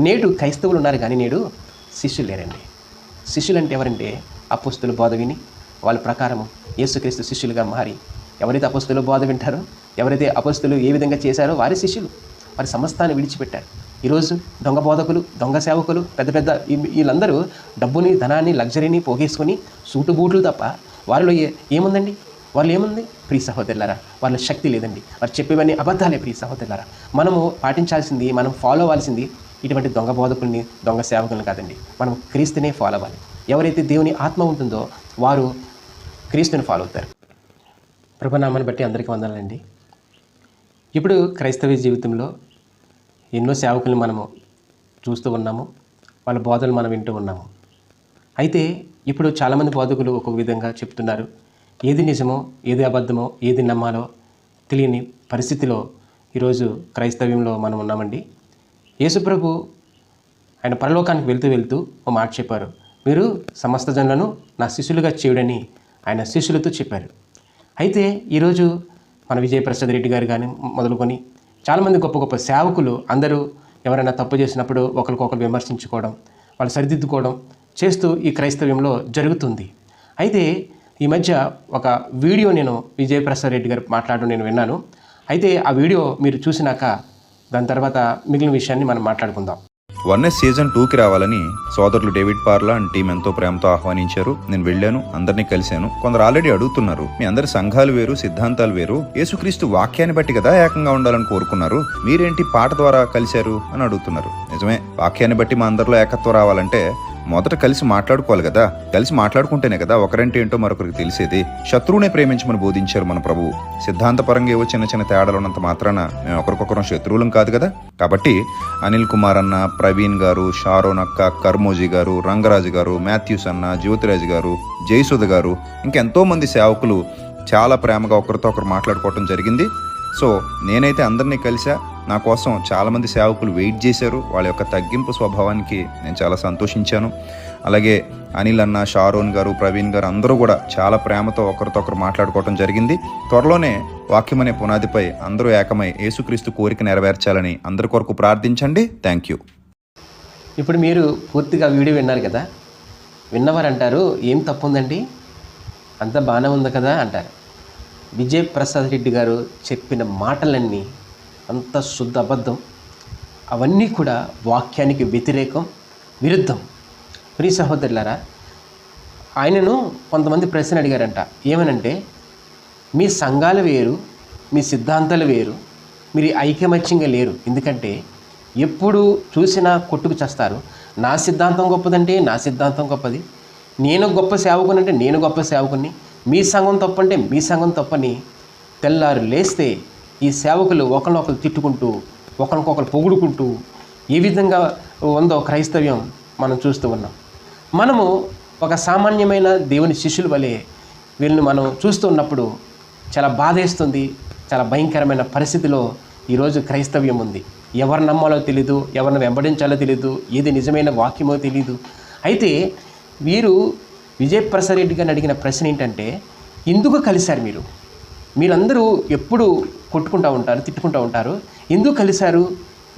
నేడు క్రైస్తవులు ఉన్నారు కానీ నేడు శిష్యులు లేరండి. శిష్యులు అంటే ఎవరంటే అపుస్తుల బోధ విని వాళ్ళ ప్రకారం యేసుక్రీస్తు శిష్యులుగా మారి ఎవరైతే అపస్తులు బోధ వింటారో ఎవరైతే అపస్తులు ఏ విధంగా చేశారో వారి శిష్యులు. వారి సమస్తాన్ని విడిచిపెట్టారు. ఈరోజు దొంగ బోధకులు దొంగ సేవకులు పెద్ద పెద్ద వీళ్ళందరూ డబ్బుని ధనాన్ని లగ్జరీని పోగేసుకొని సూటు బూట్లు తప్ప వారిలో ఏ ఏముందండి? వాళ్ళు ఏముంది? ప్రియ సహోదరులారా వాళ్ళ శక్తి లేదండి. వారు చెప్పేవన్నీ అబద్ధాలే ప్రియ సహోదరులారా. మనము పాటించాల్సింది మనం ఫాలో అవ్వాల్సింది ఇటువంటి దొంగ బోధకుల్ని దొంగ సేవకుల్ని కాదండి. మనం క్రీస్తునే ఫాలో అవ్వాలి. ఎవరైతే దేవుని ఆత్మ ఉంటుందో వారు క్రీస్తుని ఫాలో అవుతారు. ప్రభనామాన్ని బట్టి అందరికీ వందనాలండి. ఇప్పుడు క్రైస్తవ జీవితంలో ఎన్నో సేవకులు మనము చూస్తూ ఉన్నాము. వాళ్ళ బోధలు మనం వింటూ ఉన్నాము. అయితే ఇప్పుడు చాలామంది బోధకులు ఒక్కొక్క విధంగా చెప్తున్నారు. ఏది నిజమో ఏది అబద్ధమో ఏది నమ్మాలో తెలియని పరిస్థితిలో ఈరోజు క్రైస్తవ్యంలో మనం ఉన్నామండి. యేసుప్రభు ఆయన పరలోకానికి వెళ్తూ వెళ్తూ ఓ మాట చెప్పారు. మీరు సమస్త జనులను నా శిష్యులుగా చేయుడని ఆయన శిష్యులతో చెప్పారు. అయితే ఈరోజు మన విజయప్రసాద్ రెడ్డి గారు కానీ మొదలుకొని చాలామంది గొప్ప గొప్ప సేవకులు అందరూ ఎవరైనా తప్పు చేసినప్పుడు ఒకరికొకరు విమర్శించుకోవడం వాళ్ళు సరిదిద్దుకోవడం చేస్తూ ఈ క్రైస్తవ్యంలో జరుగుతుంది. అయితే ఈ మధ్య ఒక వీడియో నేను విజయప్రసాద్ రెడ్డి గారు మాట్లాడడం నేను విన్నాను. అయితే ఆ వీడియో మీరు చూసినాక దాని తర్వాత మిగిలిన విషయాన్ని మనం మాట్లాడుకుందాం. వన్ ఎస్ సీజన్ టూకి రావాలని సోదరులు డేవిడ్ పార్లా అండ్ టీం ఎంతో ప్రేమతో ఆహ్వానించారు. నేను వెళ్ళాను అందరినీ కలిశాను. కొందరు ఆల్రెడీ అడుగుతున్నారు మీ అందరి సంఘాలు వేరు సిద్ధాంతాలు వేరు. యేసుక్రీస్తు వాక్యాన్ని బట్టి కదా ఏకంగా ఉండాలని కోరుకున్నారు. మీరేంటి పాట ద్వారా కలిశారు అని అడుగుతున్నారు. నిజమే వాక్యాన్ని బట్టి మా అందరిలో ఏకత్వం రావాలంటే మొదట కలిసి మాట్లాడుకోవాలి కదా. కలిసి మాట్లాడుకుంటేనే కదా ఒకరంటే ఏంటో మరొకరికి తెలిసేది. శత్రువునే ప్రేమించమని బోధించారు మన ప్రభువు. సిద్ధాంతపరంగా ఏవో చిన్న చిన్న తేడాలు ఉన్నంత మాత్రాన మేము ఒకరికొకరం శత్రువులం కాదు కదా. కాబట్టి అనిల్ కుమార్ అన్న ప్రవీణ్ గారు షారోన్ అక్క కర్మోజీ గారు రంగరాజు గారు మాథ్యూస్ అన్న జ్యోతిరాజు గారు జయసుధ గారు ఇంకెంతో మంది సేవకులు చాలా ప్రేమగా ఒకరితో ఒకరు మాట్లాడుకోవటం జరిగింది. సో నేనైతే అందరినీ కలిసా నా కోసం చాలామంది సేవకులు వెయిట్ చేశారు. వాళ్ళ యొక్క తగ్గింపు స్వభావానికి నేను చాలా సంతోషించాను. అలాగే అనిల్ అన్న షారోన్ గారు ప్రవీణ్ గారు అందరూ కూడా చాలా ప్రేమతో ఒకరితో ఒకరు మాట్లాడుకోవడం జరిగింది. త్వరలోనే వాక్యం అనే పునాదిపై అందరూ ఏకమై యేసుక్రీస్తు కోరిక నెరవేర్చాలని అందరి కొరకు ప్రార్థించండి. Thank you. ఇప్పుడు మీరు పూర్తిగా వీడియో విన్నారు కదా? విన్నవారు అంటారు ఏం తప్పు ఉందండి అంత బాగానే ఉంది కదా అంటారు. విజయ్ ప్రసాద్ రెడ్డి గారు చెప్పిన మాటలన్నీ అంత శుద్ధ అబద్ధం. అవన్నీ కూడా వాక్యానికి వ్యతిరేకం విరుద్ధం. ప్రియ సహోదరులారా ఆయనను కొంతమంది ప్రశ్న అడిగారంట. ఏమనంటే మీ సంఘాలు వేరు మీ సిద్ధాంతాలు వేరు మీరు ఐకమత్యంగా లేరు. ఎందుకంటే ఎప్పుడు చూసినా కొట్టుకు చేస్తారు. నా సిద్ధాంతం గొప్పదంటే నా సిద్ధాంతం గొప్పది. నేను గొప్ప సేవకుని అంటే నేను గొప్ప సేవకుని మీ సంఘం తప్పంటే మీ సంఘం తప్పని తెల్లారు లేస్తే ఈ సేవకులు ఒకరినొకరు తిట్టుకుంటూ ఒకరికొకరు పొగుడుకుంటూ ఏ విధంగా ఉందో క్రైస్తవ్యం మనం చూస్తూ ఉన్నాం. మనము ఒక సామాన్యమైన దేవుని శిష్యుల వలె వీళ్ళని మనం చూస్తూ ఉన్నప్పుడు చాలా బాధేస్తుంది చాలా భయంకరమైన పరిస్థితిలో ఈరోజు క్రైస్తవ్యం ఉంది. ఎవరు నమ్మాలో తెలీదు ఎవరిని వెంబడించాలో తెలీదు ఏది నిజమైన వాక్యమో తెలీదు. అయితే వీరు విజయప్రసాద్ రెడ్డి గారిని అడిగిన ప్రశ్న ఏంటంటే ఎందుకు కలిశారు మీరు? మీరందరూ ఎప్పుడు కొట్టుకుంటూ ఉంటారు తిట్టుకుంటూ ఉంటారు. ఎందుకు కలిశారు?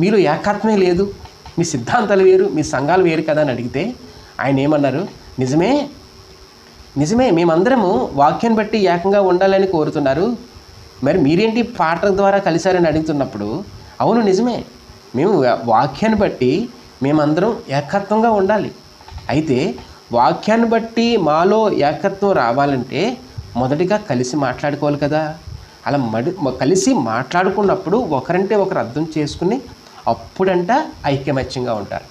మీరు ఏకాత్మే లేదు. మీ సిద్ధాంతాలు వేరు మీ సంఘాలు వేరు కదా అని అడిగితే ఆయన ఏమన్నారు? నిజమే నిజమే మేమందరము వాక్యం బట్టి ఏకంగా ఉండాలని కోరుతున్నారు. మరి మీరేంటి పాటల ద్వారా కలిశారని అడుగుతున్నప్పుడు? అవును నిజమే. మేము వాక్యాన్ని బట్టి మేమందరం ఏకత్వంగా ఉండాలి. అయితే వాక్యాన్ని బట్టి మాలో ఏకత్వం రావాలంటే మొదటిగా కలిసి మాట్లాడుకోవాలి కదా. అలా మడి కలిసి మాట్లాడుకున్నప్పుడు ఒకరంటే ఒకరు అర్థం చేసుకుని అప్పుడంట ఐక్యమత్యంగా ఉంటారు.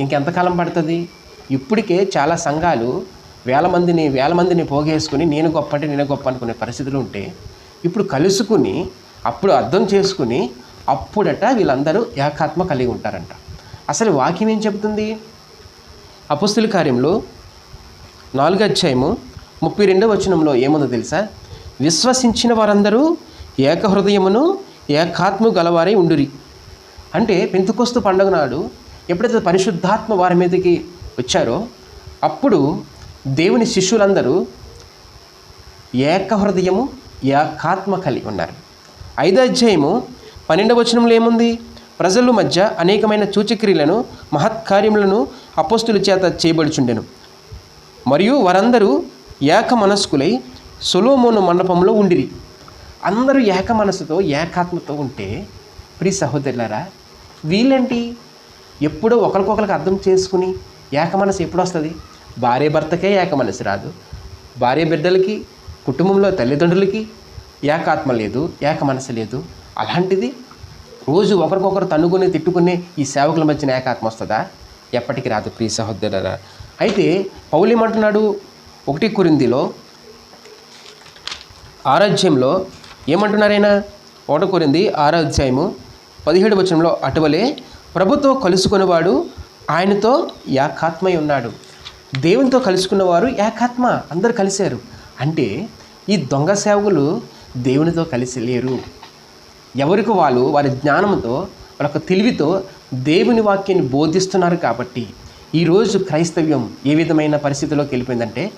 ఇంకెంతకాలం పడుతుంది? ఇప్పటికే చాలా సంఘాలు వేల మందిని వేల మందిని పోగేసుకుని నేను గొప్ప అంటే నేను గొప్ప అనుకునే పరిస్థితులు ఉంటే ఇప్పుడు కలుసుకుని అప్పుడు అర్థం చేసుకుని అప్పుడట వీళ్ళందరూ ఏకాత్మ కలిగి ఉంటారంట. అసలు వాక్యం ఏం చెబుతుంది? అపుస్తుల కార్యంలో నాలుగు అధ్యాయము ముప్పై రెండో వచనంలో ఏముందో తెలుసా? విశ్వసించిన వారందరూ ఏకహృదయమును ఏకాత్మ గలవారై ఉండురి. అంటే పెంతుకొస్తు పండుగ నాడు ఎప్పుడైతే పరిశుద్ధాత్మ వారి మీదకి వచ్చారో అప్పుడు దేవుని శిష్యులందరూ ఏకహృదయము ఏకాత్మ కలిగి ఉన్నారు. ఐదో అధ్యాయము పన్నెండవ వచనంలో ఏముంది? ప్రజల మధ్య అనేకమైన సూచక్రియలను మహత్కార్యములను అపోస్తుల చేత చేయబడుచుండెను. మరియు వారందరూ ఏక మనస్కులై సొలోమోను మండపంలో ఉండిరి. అందరూ ఏక మనసుతో ఏకాత్మతో ఉంటే ప్రి సహోదరులారా వీళ్ళేంటి? ఎప్పుడో ఒకరికొకరికి అర్థం చేసుకుని ఏక మనసు ఎప్పుడు వస్తుంది? భార్య భర్తకే ఏక మనసు రాదు. భార్య బిడ్డలకి కుటుంబంలో తల్లిదండ్రులకి ఏకాత్మ లేదు ఏక మనసు లేదు. అలాంటిది రోజు ఒకరికొకరు తన్నుకునే తిట్టుకునే ఈ సేవకుల మధ్యన ఏకాత్మ వస్తుందా? ఎప్పటికీ రాదు ప్రియ సహోదరులారా. అయితే పౌలేమంటున్నాడు ఒకటి కురిందిలో ఆరాధ్యంలో ఏమంటున్నారైనా? ఒకటి కొరింది ఆరాధ్యాయము పదిహేడు వచనంలో అటువలే ప్రభుతో కలుసుకున్నవాడు ఆయనతో యాకాత్మై ఉన్నాడు. దేవునితో కలుసుకున్నవారు ఏకాత్మ అందరు కలిశారు. అంటే ఈ దొంగ సేవకులు దేవునితో కలిసి లేరు. ఎవరికి వాళ్ళు వారి జ్ఞానంతో వాళ్ళ తెలివితో దేవుని వాక్యాన్ని బోధిస్తున్నారు కాబట్టి ఈరోజు క్రైస్తవ్యం ఏ విధమైన పరిస్థితిలోకి వెళ్ళిపోయిందంటే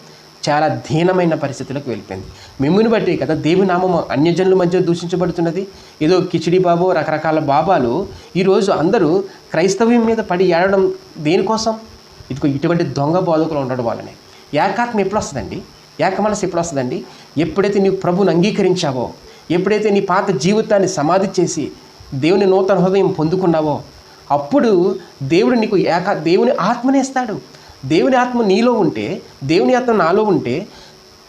చాలా దీనమైన పరిస్థితులకు వెళ్ళిపోయింది. మిమ్మల్ని బట్టి కదా దేవుని నామము అన్యజనుల మధ్య దూషించబడుతున్నది. ఏదో కిచిడి బాబో రకరకాల బాబాలు ఈరోజు అందరూ క్రైస్తవ్యం మీద పడి ఏడడం దేనికోసం? ఇదిగో ఇటువంటి దొంగ బోధకులు ఉండడం వల్లనే. ఏకాత్మ ఎప్పుడు వస్తుందండి ఏక మనసు ఎప్పుడు వస్తుందండి ఎప్పుడైతే నీవు ప్రభుని అంగీకరించావో ఎప్పుడైతే నీ పాత జీవితాన్ని సమాధి చేసి దేవుని నూతన హృదయం పొందుకున్నావో అప్పుడు దేవుడు నీకు ఏక దేవుని ఆత్మనేస్తాడు దేవుని ఆత్మ నీలో ఉంటే దేవుని ఆత్మ నాలో ఉంటే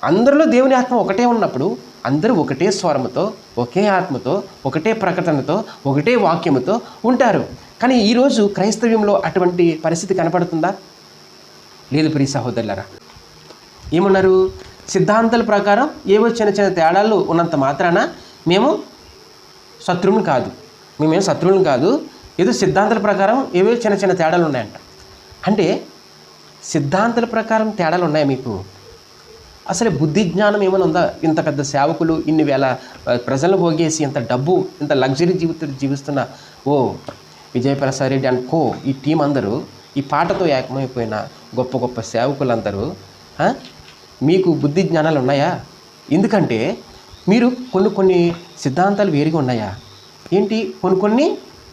అందరిలో దేవుని ఆత్మ ఒకటే ఉన్నప్పుడు అందరూ ఒకటే స్వరముతో ఒకే ఆత్మతో ఒకటే ప్రకటనతో ఒకటే వాక్యముతో ఉంటారు. కానీ ఈరోజు క్రైస్తవ్యంలో అటువంటి పరిస్థితి కనపడుతుందా? లేదు ప్రియ సహోదరులరా. ఏమన్నారు? సిద్ధాంతాల ప్రకారం ఏవో చిన్న చిన్న తేడాలు ఉన్నంత మాత్రాన మేము శత్రువులు కాదు. మేమేం శత్రువులు కాదు. ఏదో సిద్ధాంతాల ప్రకారం ఏవో చిన్న చిన్న తేడాలు ఉన్నాయంట. అంటే సిద్ధాంతాల ప్రకారం తేడాలు ఉన్నాయా మీకు? అసలు బుద్ధి జ్ఞానం ఏమైనా ఉందా? ఇంత పెద్ద సేవకులు ఇన్ని వేల ప్రజలను పోగేసి ఇంత డబ్బు ఇంత లగ్జరీ జీవితం జీవిస్తున్న ఓ విజయప్రసాద్ రెడ్డి అండ్ కో ఈ టీం అందరూ ఈ పాటతో ఏకమైపోయిన గొప్ప గొప్ప సేవకులందరూ మీకు బుద్ధి జ్ఞానాలు ఉన్నాయా? ఎందుకంటే మీరు కొన్ని కొన్ని సిద్ధాంతాలు వేరుగా ఉన్నాయా? ఏంటి? కొన్ని కొన్ని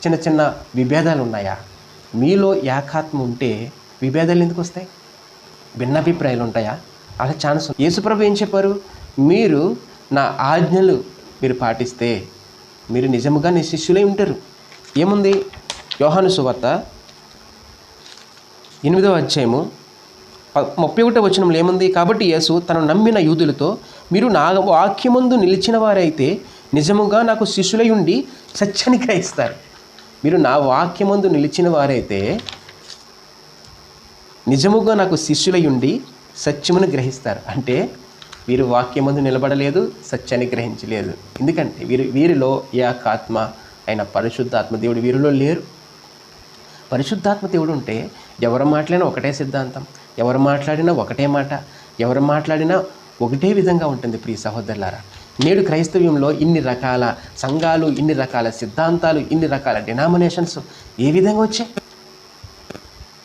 చిన్న చిన్న విభేదాలు ఉన్నాయా? మీలో ఏకాత్మ ఉంటే విభేదాలు ఎందుకు వస్తాయి? భిన్నాభిప్రాయాలు ఉంటాయా? అలా ఛాన్స్ యేసుప్రభు ఏం చెప్పారు? మీరు నా ఆజ్ఞలు మీరు పాటిస్తే మీరు నిజముగా నీ శిష్యులై ఉంటారు. ఏముంది? యోహాను సువార్త ఎనిమిదవ అధ్యాయము ముప్పై ఒకటో వచనంలో ఏముంది? కాబట్టి యేసు తను నమ్మిన యూదులతో మీరు నా వాక్యమందు నిలిచిన వారైతే నిజముగా నాకు శిష్యులై ఉండి సత్యాన్ని గ్రహిస్తారు. మీరు నా వాక్యమందు నిలిచిన వారైతే నిజముగా నాకు శిష్యులై ఉండి సత్యమును గ్రహిస్తారు. అంటే వీరు వాక్యమందు నిలబడలేదు సత్యాన్ని గ్రహించలేదు. ఎందుకంటే వీరి వీరిలో ఏకాత్మ అయిన పరిశుద్ధాత్మ దేవుడు వీరిలో లేరు. పరిశుద్ధాత్మ దేవుడు ఉంటే ఎవరు మాట్లాడినా ఒకటే సిద్ధాంతం ఎవరు మాట్లాడినా ఒకటే మాట ఎవరు మాట్లాడినా ఒకటే విధంగా ఉంటుంది ప్రియ సహోదరులారా. నేడు క్రైస్తవ్యంలో ఇన్ని రకాల సంఘాలు ఇన్ని రకాల సిద్ధాంతాలు ఇన్ని రకాల డినామినేషన్స్ ఏ విధంగా వచ్చాయి?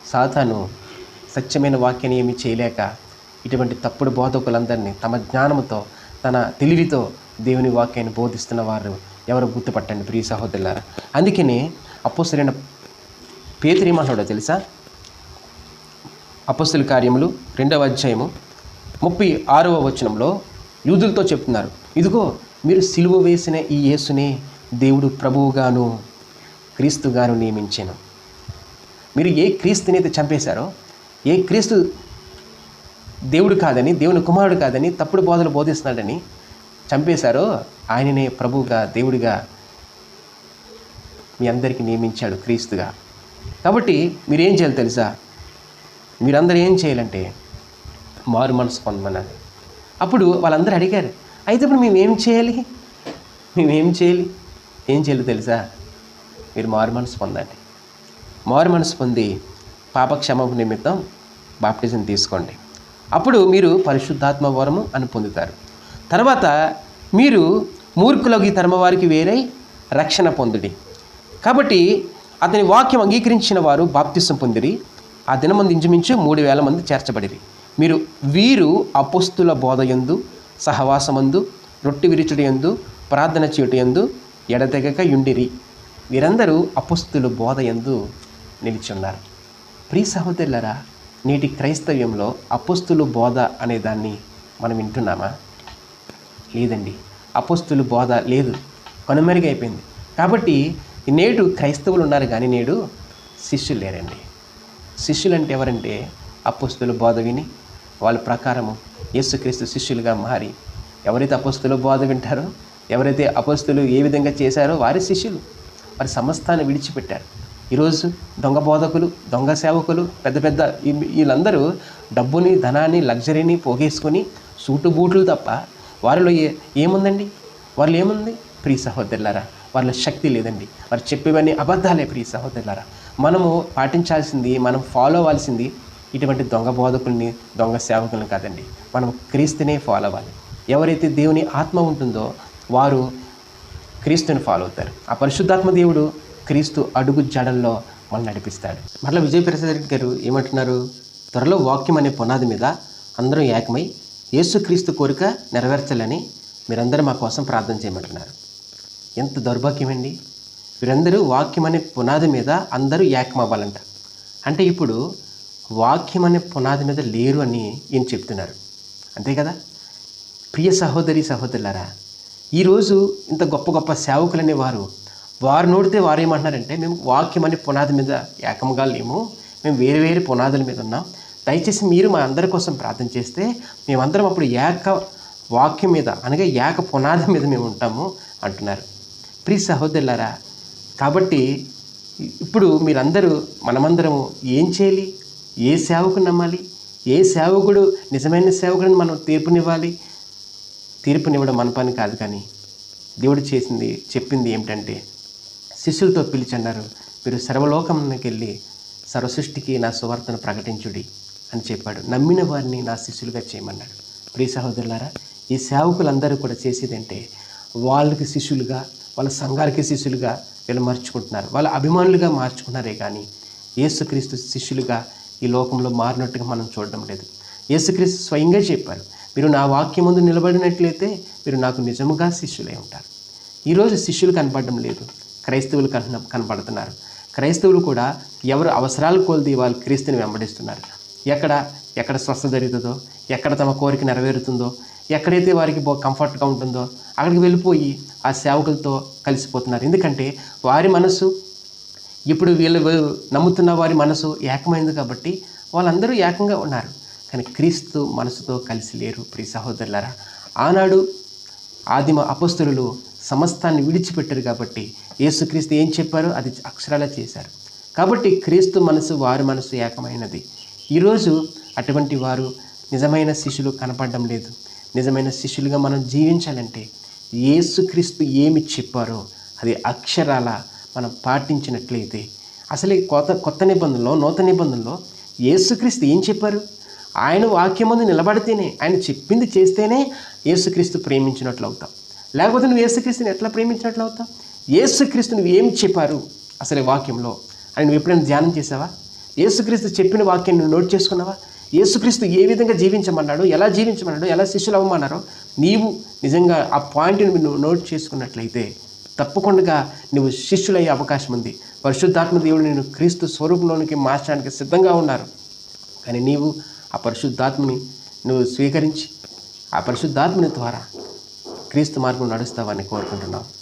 సాతాను సత్యమైన వాక్యాన్ని ఏమీ చేయలేక ఇటువంటి తప్పుడు బోధకులందరినీ తమ జ్ఞానంతో తన తెలివితో దేవుని వాక్యాన్ని బోధిస్తున్న వారు ఎవరు గుర్తుపట్టండి ప్రియ సహోదరులారా? అందుకని అపోసరైన పేతురు తెలుసా? అపస్తుల కార్యములు రెండవ అధ్యాయము ముప్పై ఆరవ వచనంలో యూదులతో చెప్తున్నారు. ఇదిగో మీరు సిలువ వేసిన ఈ యేసునే దేవుడు ప్రభువుగాను క్రీస్తుగాను నియమించాను. మీరు ఏ క్రీస్తునైతే చంపేశారో ఏ క్రీస్తు దేవుడు కాదని దేవుని కుమారుడు కాదని తప్పుడు బోధలు బోధిస్తున్నాడని చంపేశారో ఆయననే ప్రభువుగా దేవుడిగా మీ అందరికీ నియమించాడు క్రీస్తుగా. కాబట్టి మీరేం చేయాలి తెలుసా? మీరందరూ ఏం చేయాలంటే మారు మనసు పొందమన్నారు. అప్పుడు వాళ్ళందరూ అడిగారు అయితే ఇప్పుడు మేము చేయాలి? మేమేం చేయాలి? ఏం చేయాలి తెలుసా? మీరు మారు మనసు పొందండి. మారు మనసు పొంది పాప నిమిత్తం బాప్టిజం తీసుకోండి. అప్పుడు మీరు పరిశుద్ధాత్మ వరము అని పొందుతారు. తర్వాత మీరు మూర్ఖులకి తర్మవారికి వేరే వేరై రక్షణ పొందుడి. కాబట్టి అతని వాక్యం అంగీకరించిన వారు బాప్తిసం పొందిరి. ఆ దినమంది ఇంచుమించు మూడు వేల మంది చేర్చబడిరి. మీరు వీరు అపుస్తుల బోధయందు సహవాసమందు రొట్టి విరుచుడు యందు ప్రార్థన చేయుట యందు ఎడతెగక యుండిరి. వీరందరూ అపుస్తులు బోధయందు నిలిచున్నారు. ప్రియ సహోదరులరా నేటి క్రైస్తవ్యంలో అపుస్తులు బోధ అనే దాన్ని మనం వింటున్నామా? లేదండి. అపోస్తులు బోధ లేదు. కనుమరుగైపోయింది కాబట్టి నేడు క్రైస్తవులు ఉన్నారు కానీ నేడు శిష్యులు లేరండి. శిష్యులు అంటే ఎవరంటే అపోస్తులు బోధ విని వాళ్ళ ప్రకారము యేసుక్రీస్తు శిష్యులుగా మారి ఎవరైతే అపోస్తులు బోధ వింటారో ఎవరైతే అపోస్తులు ఏ విధంగా చేశారో వారి శిష్యులు. వారి సమస్తాన్ని విడిచిపెట్టారు. ఈరోజు దొంగ బోధకులు దొంగ సేవకులు పెద్ద పెద్ద వీళ్ళందరూ డబ్బుని ధనాన్ని లగ్జరీని పోగేసుకొని సూటు బూట్లు తప్ప వారిలో ఏ ఏముందండి? వాళ్ళు ఏముంది? ప్రియ సహోదరులారా వాళ్ళ శక్తి లేదండి. వారు చెప్పేవన్నీ అబద్ధాలే ప్రియ సహోదరులారా. మనము పాటించాల్సింది మనం ఫాలో అవ్వాల్సింది ఇటువంటి దొంగ బోధకుల్ని దొంగ సేవకుల్ని కాదండి. మనం క్రీస్తునే ఫాలో అవ్వాలి. ఎవరైతే దేవుని ఆత్మ ఉంటుందో వారు క్రీస్తుని ఫాలో అవుతారు. ఆ పరిశుద్ధాత్మ దేవుడు క్రీస్తు అడుగు జడల్లో మనం నడిపిస్తాడు. మరలా విజయప్రసాద్ రెడ్డి గారు ఏమంటున్నారు? త్వరలో వాక్యం అనే పునాది మీద అందరం ఏకమై యేసుక్రీస్తు కోరిక నెరవేర్చాలని మీరందరూ మా కోసం ప్రార్థన చేయమంటున్నారు. ఎంత దౌర్భాగ్యమండి. వీరందరూ వాక్యం అనే పునాది మీద అందరూ ఏకమవ్వాలంట. అంటే ఇప్పుడు వాక్యం అనే పునాది మీద లేరు అని ఈయన చెప్తున్నారు. అంతే కదా? ప్రియ సహోదరి సహోదరులారా ఈరోజు ఇంత గొప్ప గొప్ప సేవకులనే అనేవారు వారు నోడితే వారు ఏమంటున్నారంటే మేము వాక్యం అనే పునాది మీద ఏకంగా లేము. మేము వేరు వేరు పునాదుల మీద ఉన్నాం. దయచేసి మీరు మా అందరి కోసం ప్రార్థన చేస్తే మేమందరం అప్పుడు ఏక వాక్యం మీద అనగా ఏక పునాది మీద మేము ఉంటాము అంటున్నారు. ప్రీ సహోదరులారా కాబట్టి ఇప్పుడు మీరందరూ మనమందరము ఏం చేయాలి? ఏ సేవకుని నమ్మాలి? ఏ సేవకుడు నిజమైన సేవకుడిని మనం తీర్పునివ్వాలి? తీర్పునివ్వడం మన పని కాదు కానీ దేవుడు చేసింది చెప్పింది ఏమిటంటే శిష్యులతో పిలిచన్నారు. మీరు సర్వలోకంలోకి వెళ్ళి సర్వసృష్టికి నా సువార్తను ప్రకటించుడి అని చెప్పాడు. నమ్మిన వారిని నా శిష్యులుగా చేయమన్నాడు. ప్రియ సహోదరులారా ఈ సేవకులందరూ కూడా చేసేదంటే వాళ్ళకి శిష్యులుగా వాళ్ళ సంఘాలకి శిష్యులుగా వీళ్ళు మార్చుకుంటున్నారు. వాళ్ళ అభిమానులుగా మార్చుకున్నారే కానీ యేసుక్రీస్తు శిష్యులుగా ఈ లోకంలో మారినట్టుగా మనం చూడడం లేదు. యేసుక్రీస్తు స్వయంగా చెప్పారు మీరు నా వాక్యం ముందు నిలబడినట్లయితే మీరు నాకు నిజముగా శిష్యులై ఉంటారు. ఈరోజు శిష్యులు కనపడడం లేదు. క్రైస్తవులు కన కనపడుతున్నారు. క్రైస్తవులు కూడా ఎవరు అవసరాలు కొలిది వాళ్ళు క్రీస్తుని వెంబడిస్తున్నారు. ఎక్కడ ఎక్కడ స్వస్థ జరుగుతుందో ఎక్కడ తమ కోరిక నెరవేరుతుందో ఎక్కడైతే వారికి బో కంఫర్ట్గా ఉంటుందో అక్కడికి వెళ్ళిపోయి ఆ సేవకులతో కలిసిపోతున్నారు. ఎందుకంటే వారి మనసు ఇప్పుడు వీళ్ళు నమ్ముతున్న వారి మనసు ఏకమైంది కాబట్టి వాళ్ళందరూ ఏకంగా ఉన్నారు. కానీ క్రీస్తు మనసుతో కలిసి లేరు ప్రియ సహోదరులారా. ఆనాడు ఆదిమ అపస్తులు సమస్తాన్ని విడిచిపెట్టారు కాబట్టి యేసుక్రీస్తు ఏం చెప్పారో అది అక్షరాల చేశారు. కాబట్టి క్రీస్తు మనసు వారి మనసు ఏకమైనది. ఈరోజు అటువంటి వారు నిజమైన శిష్యులు కనపడడం లేదు. నిజమైన శిష్యులుగా మనం జీవించాలంటే యేసుక్రీస్తు ఏమి చెప్పారో అది అక్షరాల మనం పాటించినట్లయితే అసలే కొత్త కొత్త నిబంధనలో నూతన నిబంధనలో యేసుక్రీస్తు ఏం చెప్పారు? ఆయన వాక్యం ముందు నిలబడితేనే ఆయన చెప్పింది చేస్తేనే యేసుక్రీస్తు ప్రేమించినట్లు అవుతాం లేకపోతే నువ్వు యేసుక్రీస్తుని ఎట్లా ప్రేమించినట్లు అవుతావు యేసుక్రీస్తు నువ్వు ఏం చెప్పారు అసలు వాక్యంలో? అని నువ్వు ఎప్పుడైనా ధ్యానం చేసావా? యేసుక్రీస్తు చెప్పిన వాక్యాన్ని నువ్వు నోట్ చేసుకున్నావా? యేసుక్రీస్తు ఏ విధంగా జీవించమన్నాడు ఎలా జీవించమన్నాడు ఎలా శిష్యులు అవ్వమన్నారో నీవు నిజంగా ఆ పాయింట్ని నువ్వు నోట్ చేసుకున్నట్లయితే తప్పకుండా నువ్వు శిష్యులయ్యే అవకాశం ఉంది. పరిశుద్ధాత్మ దేవుడు నేను క్రీస్తు స్వరూపంలోనికి మార్చడానికి సిద్ధంగా ఉన్నారు. కానీ నీవు ఆ పరిశుద్ధాత్మని నువ్వు స్వీకరించి ఆ పరిశుద్ధాత్మని ద్వారా క్రీస్తు మార్గం నడుస్తావని కోరుకుంటున్నావు